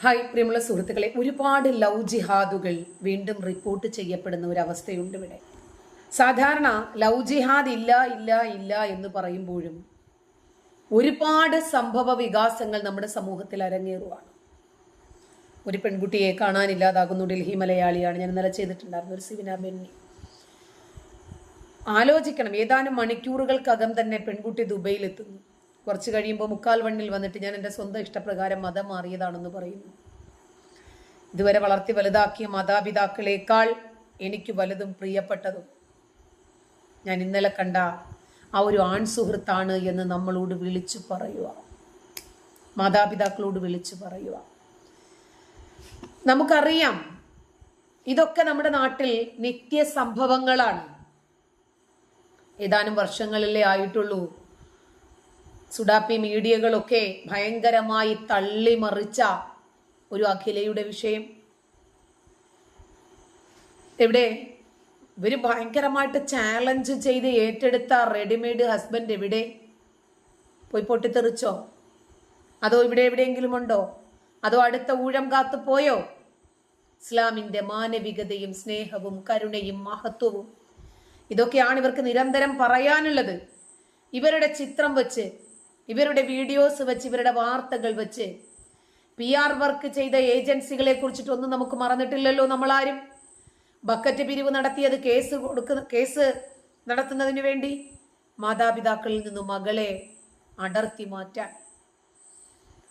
Hi പ്രിയമുള്ള സുഹൃത്തുക്കളെ. ഒരുപാട് ലവ് ജിഹാദുകൾ വീണ്ടും റിപ്പോർട്ട് ചെയ്യപ്പെടുന്ന ഒരു അവസ്ഥയുണ്ട് ഇവിടെ. സാധാരണ ലവ് ജിഹാദ് ഇല്ല ഇല്ല ഇല്ല എന്ന് പറയുമ്പോഴും ഒരുപാട് സംഭവ വികാസങ്ങൾ നമ്മുടെ സമൂഹത്തിൽ അരങ്ങേറുവാണ്. ഒരു പെൺകുട്ടിയെ കാണാനില്ലാതാകുന്നു ഡൽഹി മലയാളിയാണ്. ഞാൻ ഇന്നലെ ചെയ്തിട്ടുണ്ടായിരുന്നു ഒരു സിവിന ബെന്നി ആലോചിക്കണം. ഏതാനും മണിക്കൂറുകൾക്കകം തന്നെ പെൺകുട്ടി ദുബൈയിലെത്തുന്നു. കുറച്ച് കഴിയുമ്പോൾ മുക്കാൽ വണ്ണിൽ വന്നിട്ട് ഞാൻ എന്റെ സ്വന്തം ഇഷ്ടപ്രകാരം മതം മാറിയതാണെന്ന് പറയുന്നു. ഇതുവരെ വളർത്തി വലുതാക്കിയ മാതാപിതാക്കളേക്കാൾ എനിക്ക് വലുതും പ്രിയപ്പെട്ടതും ഞാൻ ഇന്നലെ കണ്ട ആ ഒരു ആൺ സുഹൃത്താണ് എന്ന് നമ്മളോട് വിളിച്ചു പറയുക. മാതാപിതാക്കളോട് വിളിച്ചു പറയുക. നമുക്കറിയാം ഇതൊക്കെ നമ്മുടെ നാട്ടിൽ നിത്യ സംഭവങ്ങളാണ് ഏതാനും വർഷങ്ങളിലേ ആയിട്ടുള്ളൂ. സുഡാപ്പി മീഡിയകളൊക്കെ ഭയങ്കരമായി തള്ളിമറിച്ച ഒരു അഖിലയുടെ വിഷയം. എവിടെ ഇവർ ഭയങ്കരമായിട്ട് ചാലഞ്ച് ചെയ്ത് ഏറ്റെടുത്ത റെഡിമെയ്ഡ് ഹസ്ബൻഡ് എവിടെ? പോയി പൊട്ടിത്തെറിച്ചോ? അതോ ഇവിടെ എവിടെയെങ്കിലും ഉണ്ടോ? അതോ അടുത്ത ഊഴം കാത്തു പോയോ? ഇസ്ലാമിന്റെ മാനവികതയും സ്നേഹവും കരുണയും മഹത്വവും. ഇതൊക്കെയാണ് ഇവർക്ക് നിരന്തരം പറയാനുള്ളത്. ഇവരുടെ ചിത്രം വെച്ച് ഇവരുടെ വീഡിയോസ് വെച്ച് ഇവരുടെ വാർത്തകൾ വെച്ച് പി ആർ വർക്ക് ചെയ്ത ഏജൻസികളെ കുറിച്ചിട്ടൊന്നും നമുക്ക് മറന്നിട്ടില്ലല്ലോ നമ്മളാരും. ബക്കറ്റ് പിരിവ് നടത്തിയത് കേസ് കൊടുക്കുന്ന കേസ് നടത്തുന്നതിന് വേണ്ടി മാതാപിതാക്കളിൽ നിന്നും മകളെ അടർത്തി മാറ്റാൻ.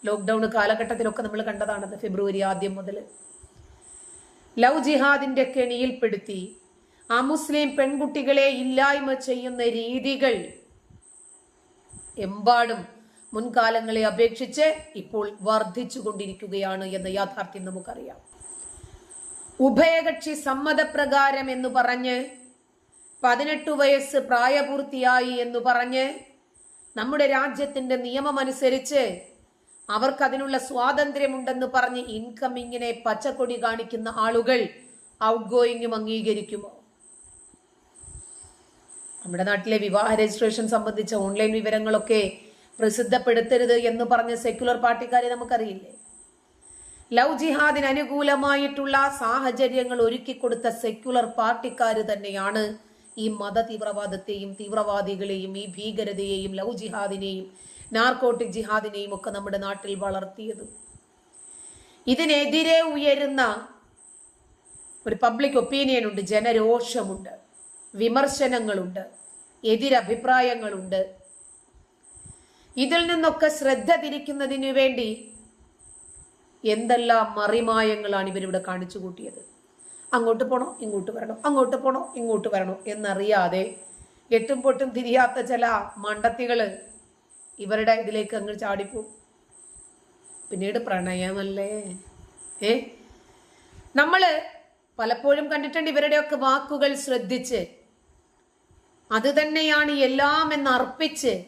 ലോക്ക്ഡൌൺ കാലഘട്ടത്തിലൊക്കെ നമ്മൾ കണ്ടതാണത് ഫെബ്രുവരി ആദ്യം മുതൽ. ലവ് ജിഹാദിന്റെ കെണിയിൽപ്പെടുത്തി ആ മുസ്ലിം പെൺകുട്ടികളെ ഇല്ലായ്മ ചെയ്യുന്ന രീതികൾ എമ്പാടും മുൻകാലങ്ങളെ അപേക്ഷിച്ച് ഇപ്പോൾ വർദ്ധിച്ചുകൊണ്ടിരിക്കുകയാണ് എന്ന യാഥാർത്ഥ്യം നമുക്കറിയാം. ഉഭയകക്ഷി സമ്മതപ്രകാരം എന്ന് പറഞ്ഞ് പതിനെട്ട് വയസ്സ് പ്രായപൂർത്തിയായി എന്ന് പറഞ്ഞ് നമ്മുടെ രാജ്യത്തിന്റെ നിയമമനുസരിച്ച് അവർക്കതിനുള്ള സ്വാതന്ത്ര്യമുണ്ടെന്ന് പറഞ്ഞ് ഇൻകമിങ്ങിനെ പച്ചക്കൊടി കാണിക്കുന്ന ആളുകൾ ഔട്ട് ഗോയിങ്ങും അംഗീകരിക്കുമോ? നമ്മുടെ നാട്ടിലെ വിവാഹ രജിസ്ട്രേഷൻ സംബന്ധിച്ച ഓൺലൈൻ വിവരങ്ങളൊക്കെ പ്രസിദ്ധപ്പെടുത്തരുത് എന്ന് പറഞ്ഞ സെക്യുലർ പാർട്ടിക്കാരെ നമുക്കറിയില്ലേ? ലവ് ജിഹാദിന് അനുകൂലമായിട്ടുള്ള സാഹചര്യങ്ങൾ ഒരുക്കി കൊടുത്ത സെക്യുലർ പാർട്ടിക്കാർ തന്നെയാണ് ഈ മത തീവ്രവാദത്തെയും തീവ്രവാദികളെയും ഈ ഭീകരതയെയും ലവ് ജിഹാദിനെയും നാർക്കോട്ടിക് ജിഹാദിനെയും ഒക്കെ നമ്മുടെ നാട്ടിൽ വളർത്തിയത്. ഇതിനെതിരെ ഉയരുന്ന ഒരു പബ്ലിക് ഒപ്പീനിയൻ ഉണ്ട് ജനരോഷമുണ്ട്. വിമർശനങ്ങളുണ്ട് എതിരഭിപ്രായങ്ങളുണ്ട്. ഇതിൽ നിന്നൊക്കെ ശ്രദ്ധ തിരിക്കുന്നതിനു വേണ്ടി എന്തെല്ലാം മറിമായങ്ങളാണ് ഇവരിവിടെ കാണിച്ചു കൂട്ടിയത്. അങ്ങോട്ട് പോണോ ഇങ്ങോട്ട് വരണോ അങ്ങോട്ട് പോണോ ഇങ്ങോട്ട് വരണോ എന്നറിയാതെ എട്ടും പൊട്ടും തിരിയാത്ത ചില മണ്ടത്തികൾ ഇവരുടെ ഇതിലേക്ക് അങ്ങ് ചാടിപ്പോവും. പിന്നീട് പ്രണയമല്ലേ? ഏ? നമ്മൾ പലപ്പോഴും കണ്ടിട്ടുണ്ട് ഇവരുടെയൊക്കെ വാക്കുകൾ ശ്രദ്ധിച്ച് അത് തന്നെയാണ് എല്ലാം എന്ന് അർപ്പിച്ച്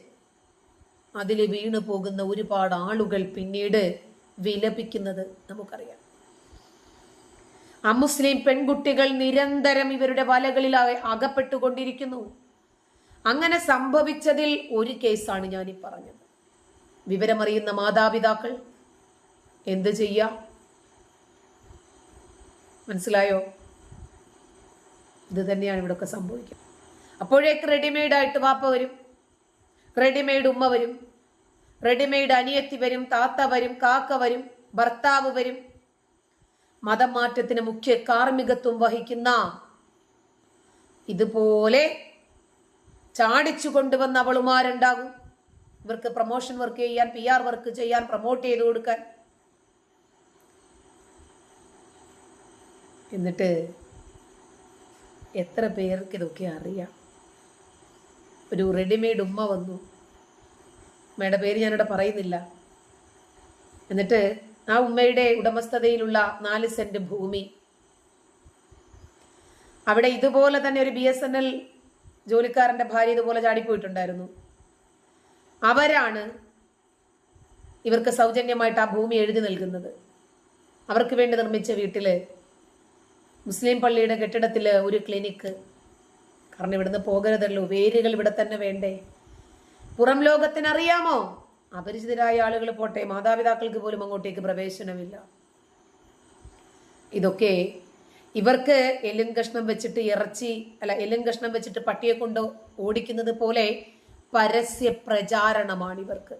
അതിൽ വീണു പോകുന്ന ഒരുപാട് ആളുകൾ പിന്നീട് വിലപിക്കുന്നത് നമുക്കറിയാം. അമുസ്ലിം പെൺകുട്ടികൾ നിരന്തരം ഇവരുടെ വലകളിൽ അകപ്പെട്ടുകൊണ്ടിരിക്കുന്നു. അങ്ങനെ സംഭവിച്ചതിൽ ഒരു കേസാണ് ഞാൻ ഈ പറഞ്ഞത്. വിവരമറിയുന്ന മാതാപിതാക്കൾ എന്ത് ചെയ്യാം? മനസ്സിലായോ? ഇത് തന്നെയാണ് ഇവിടെയൊക്കെ സംഭവിക്കുന്നത്. അപ്പോഴേക്ക് റെഡിമെയ്ഡ് ആയിട്ട് വാപ്പ വരും. റെഡിമെയ്ഡ് ഉമ്മ വരും. റെഡിമെയ്ഡ് അനിയത്തി വരും താത്ത വരും കാക്ക വരും ഭർത്താവ് വരും. മതമാറ്റത്തിന് മുഖ്യ കാർമ്മികത്വം വഹിക്കുന്ന ഇതുപോലെ ചാടിച്ചു കൊണ്ടുവന്ന അവളുമാരുണ്ടാകും. ഇവർക്ക് പ്രൊമോഷൻ വർക്ക് ചെയ്യാൻ പി ആർ വർക്ക് ചെയ്യാൻ പ്രൊമോട്ട് ചെയ്ത് കൊടുക്കാൻ. എന്നിട്ട് എത്ര പേർക്ക് ഇതൊക്കെ അറിയാം. ഒരു റെഡിമെയ്ഡ് ഉമ്മ വന്നു. ഉമ്മയുടെ പേര് ഞാനിവിടെ പറയുന്നില്ല. എന്നിട്ട് ആ ഉമ്മയുടെ ഉടമസ്ഥതയിലുള്ള നാല് സെന്റ് ഭൂമി. അവിടെ ഇതുപോലെ തന്നെ ഒരു ബി എസ് എൻ എൽ ജോലിക്കാരന്റെ ഭാര്യ ഇതുപോലെ ചാടിപ്പോയിട്ടുണ്ടായിരുന്നു. അവരാണ് ഇവർക്ക് സൗജന്യമായിട്ട് ആ ഭൂമി എഴുതി നൽകുന്നത്. അവർക്ക് വേണ്ടി നിർമ്മിച്ച വീട്ടിൽ മുസ്ലിം പള്ളിയുടെ കെട്ടിടത്തിൽ ഒരു ക്ലിനിക്ക് കാരണം ഇവിടുന്ന് പോകരുതല്ലോ. വേരുകൾ ഇവിടെ തന്നെ വേണ്ടേ? പുറം ലോകത്തിനറിയാമോ? അപരിചിതരായ ആളുകൾ പോട്ടെ. മാതാപിതാക്കൾക്ക് പോലും അങ്ങോട്ടേക്ക് പ്രവേശനമില്ല. ഇതൊക്കെ ഇവർക്ക് എല്ലും കഷ്ണം വെച്ചിട്ട് ഇറച്ചി അല്ല എല്ലും കഷ്ണം വെച്ചിട്ട് പട്ടിയെ കൊണ്ട് ഓടിക്കുന്നത് പോലെ പരസ്യ പ്രചാരണമാണ് ഇവർക്ക്.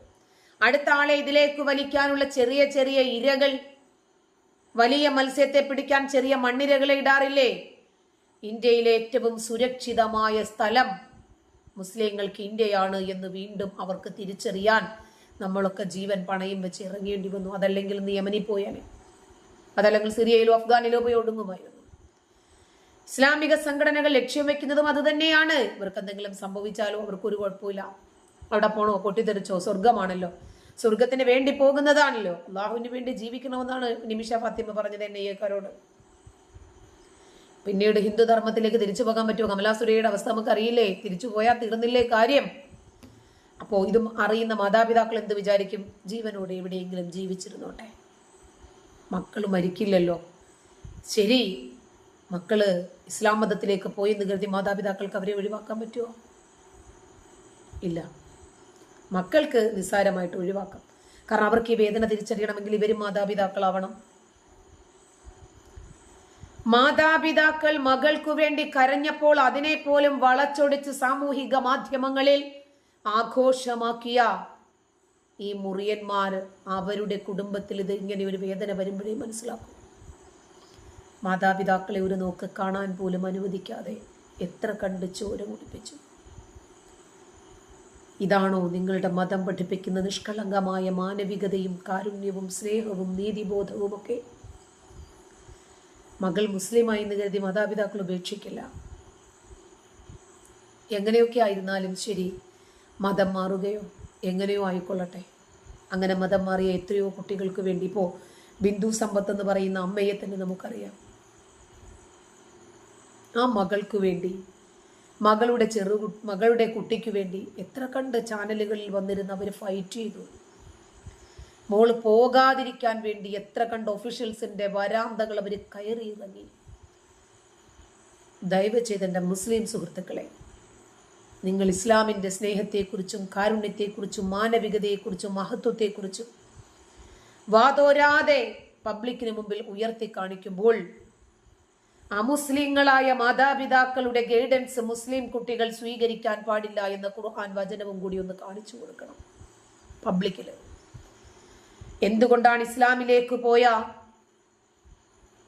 അടുത്ത ആളെ ഇതിലേക്ക് വലിക്കാനുള്ള ചെറിയ ചെറിയ ഇരകൾ വലിയ മത്സ്യത്തെ പിടിക്കാൻ ചെറിയ മണ്ണിരകളെ ഇടാറില്ലേ? ഇന്ത്യയിലെ ഏറ്റവും സുരക്ഷിതമായ സ്ഥലം മുസ്ലിങ്ങൾക്ക് ഇന്ത്യയാണ് എന്ന് വീണ്ടും അവർക്ക് തിരിച്ചറിയാൻ നമ്മളൊക്കെ ജീവൻ പണയം വെച്ച് ഇറങ്ങേണ്ടി വന്നു. അതല്ലെങ്കിൽ യമനിൽ പോയാലേ. അതല്ലെങ്കിൽ സിറിയയിലോ അഫ്ഗാനിലോ പോയി ഒടുങ്ങുമായിരുന്നു. ഇസ്ലാമിക സംഘടനകൾ ലക്ഷ്യം വെക്കുന്നതും അത് തന്നെയാണ്. ഇവർക്ക് എന്തെങ്കിലും സംഭവിച്ചാലോ അവർക്ക് ഒരു കുഴപ്പമില്ല. അവിടെ പോണോ? പൊട്ടിത്തെറിച്ചോ? സ്വർഗമാണല്ലോ സ്വർഗത്തിന് വേണ്ടി പോകുന്നതാണല്ലോ. അള്ളാഹുവിന് വേണ്ടി ജീവിക്കണമെന്നാണ് നിമിഷ ഫാത്തിമ പറഞ്ഞത് എന്നെ ഏക്കാരോട് പിന്നീട് ഹിന്ദു ധർമ്മത്തിലേക്ക് തിരിച്ചു പോകാൻ പറ്റുമോ? കമലാസുരയുടെ അവസ്ഥ നമുക്ക് അറിയില്ലേ തിരിച്ചു പോയാൽ തീർന്നില്ലേ കാര്യം? അപ്പോൾ ഇതും അറിയുന്ന മാതാപിതാക്കൾ എന്ത് വിചാരിക്കും? ജീവനോടെ എവിടെയെങ്കിലും ജീവിച്ചിരുന്നോട്ടെ. മക്കൾ മരിക്കില്ലല്ലോ. ശരി മക്കൾ ഇസ്ലാം മതത്തിലേക്ക് പോയി എന്ന് കരുതി മാതാപിതാക്കൾക്ക് അവരെ ഒഴിവാക്കാൻ പറ്റുമോ? ഇല്ല. മക്കൾക്ക് നിസ്സാരമായിട്ട് ഒഴിവാക്കാം. കാരണം അവർക്ക് ഈ വേദന തിരിച്ചറിയണമെങ്കിൽ ഇവരും മാതാപിതാക്കളാവണം. മാതാപിതാക്കൾ മകൾക്കു വേണ്ടി കരഞ്ഞപ്പോൾ അതിനെ പോലും വളച്ചൊടിച്ച് സാമൂഹിക മാധ്യമങ്ങളിൽ ആഘോഷമാക്കിയ ഈ മുറിയന്മാർ അവരുടെ കുടുംബത്തിൽ ഇത് ഇങ്ങനെ ഒരു വേദന വരുമ്പോഴേ മനസ്സിലാക്കും. മാതാപിതാക്കളെ ഒരു നോക്ക് കാണാൻ പോലും അനുവദിക്കാതെ എത്ര കണ്ട് ചോര കുടിപ്പിച്ചു. ഇതാണോ നിങ്ങളുടെ മതം പഠിപ്പിക്കുന്ന നിഷ്കളങ്കമായ മാനവികതയും കാരുണ്യവും സ്നേഹവും നീതിബോധവും ഒക്കെ മകൾ മുസ്ലിമായി എന്ന് കരുതി മാതാപിതാക്കൾ ഉപേക്ഷിക്കില്ല. എങ്ങനെയൊക്കെ ആയിരുന്നാലും ശരി മതം മാറുകയോ എങ്ങനെയോ ആയിക്കൊള്ളട്ടെ. അങ്ങനെ മതം മാറിയ എത്രയോ കുട്ടികൾക്ക് വേണ്ടി ഇപ്പോൾ ബിന്ദു സമ്പത്ത് എന്ന് പറയുന്ന അമ്മയെ തന്നെ നമുക്കറിയാം. ആ മകൾക്ക് വേണ്ടി മകളുടെ ചെറു മകളുടെ കുട്ടിക്ക് വേണ്ടി എത്ര കണ്ട് ചാനലുകളിൽ വന്നിരുന്ന് അവർ ഫൈറ്റ് ചെയ്തു. മോൾ പോകാതിരിക്കാൻ വേണ്ടി എത്ര കണ്ട് ഒഫീഷ്യൽസിന്റെ വരാന്തകൾ അവർ കയറി ഇറങ്ങി ദയവ് ചെയ്ത് മുസ്ലിം സുഹൃത്തുക്കളെ നിങ്ങൾ ഇസ്ലാമിന്റെ സ്നേഹത്തെക്കുറിച്ചും കാരുണ്യത്തെക്കുറിച്ചും മാനവികതയെക്കുറിച്ചും മഹത്വത്തെക്കുറിച്ചും വാതോരാതെ പബ്ലിക്കിന് മുമ്പിൽ ഉയർത്തി കാണിക്കുമ്പോൾ അമുസ്ലിങ്ങളായ മാതാപിതാക്കളുടെ ഗൈഡൻസ് മുസ്ലിം കുട്ടികൾ സ്വീകരിക്കാൻ പാടില്ല എന്ന ഖുർആൻ വചനവും കൂടി ഒന്ന് കാണിച്ചു കൊടുക്കണം പബ്ലിക്കിൽ എന്തുകൊണ്ടാണ് ഇസ്ലാമിലേക്ക് പോയ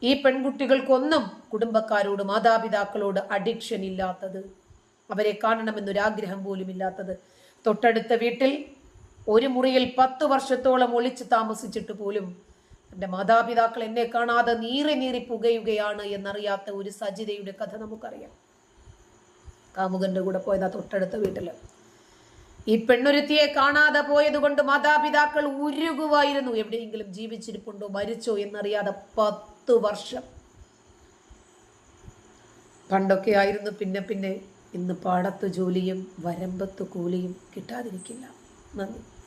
ഈ പെൺകുട്ടികൾക്കൊന്നും കുടുംബക്കാരോട് മാതാപിതാക്കളോട് അഡിക്ഷൻ ഇല്ലാത്തത്? അവരെ കാണണമെന്നൊരാഗ്രഹം പോലും ഇല്ലാത്തത്. തൊട്ടടുത്ത വീട്ടിൽ ഒരു മുറിയിൽ പത്ത് വർഷത്തോളം ഒളിച്ച് താമസിച്ചിട്ട് പോലും എന്റെ മാതാപിതാക്കൾ എന്നെ കാണാതെ നീറി നീറി പുകയുകയാണ് എന്നറിയാത്ത ഒരു സജിതയുടെ കഥ നമുക്കറിയാം. കാമുകന്റെ കൂടെ പോയതാ തൊട്ടടുത്ത വീട്ടിൽ. ഈ പെണ്ണുരുത്തിയെ കാണാതെ പോയതുകൊണ്ട് മാതാപിതാക്കൾ ഉരുകുവായിരുന്നു. എവിടെയെങ്കിലും ജീവിച്ചിരിപ്പുണ്ടോ മരിച്ചോ എന്നറിയാതെ പത്തു വർഷം. പണ്ടൊക്കെ ആയിരുന്നു പിന്നെ പിന്നെ. ഇന്ന് പാടത്ത് ജോലിയും വരമ്പത്ത് കൂലിയും കിട്ടാതിരിക്കില്ല. നന്ദി.